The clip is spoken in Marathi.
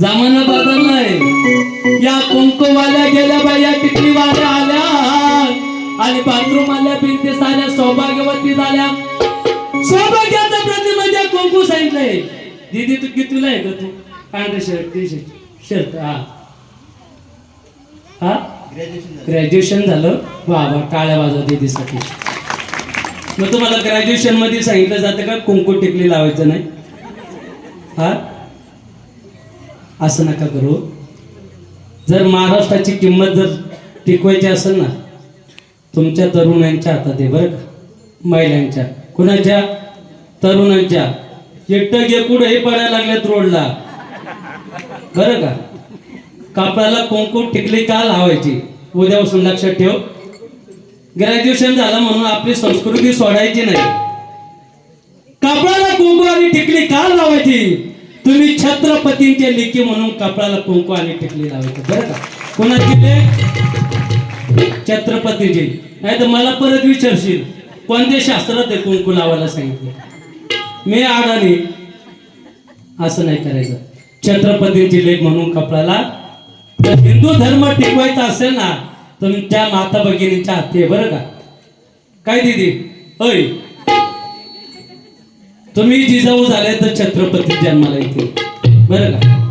जमाना बदललाय या कुंकूवाल्या गेल्या बाया टिकलीवाल्या आल्या. आणि बाथरूम आल्या भिंती साऱ्या सौभाग्यवती झाल्या. सौभाग्याचा प्रति म्हणजे कुंकू सांगितलंय. दीदी तू कितीला आहे का तू? पांढरे शर्ट टी शर्ट शर्ट हा. हा? ग्रॅज्युएशन झालं? वा वा टाळ्या वाजवा दीदीसाठी. मग तुम्हाला ग्रॅज्युएशनमध्ये सांगितलं जातं का? कुंकू टिकली लावायचं नाही? हा? असं नका करू. जर महाराष्ट्राची किंमत जर टिकवायची असेल ना तुमच्या तरुणांच्या हातात आहे बरं का? महिलांच्या. कुणाच्या? तरुणांच्या. एकटं गे हे पडायला लागलेत रोडला. बरं का? कापडाला कुंकू टिकली का लावायची? उद्यापासून लक्षात ठेव. ग्रॅज्युएशन झालं म्हणून आपली संस्कृती सोडायची नाही. कापडाला कोंकू आणि टिकली का लावायची? तुम्ही छत्रपतींचे लेखी म्हणून कपडाला कुंकू आणि टिकली लावायचं. बरं का? कोणाची ते छत्रपतीची. नाही तर मला परत विचारशील कोणत्या शास्त्रात आहे कुंकू लावायला सांगितलं? मी अडाणी. असं नाही करायचं. छत्रपतींची लेख म्हणून कपडाला हिंदू धर्म टिकवायचा असेल ना तुमच्या माता भगिनीच्या हाती आहे बरं का? काय दिदी? होय तुम्ही जिजाऊ झाले तर छत्रपती जन्माला येते बरं का?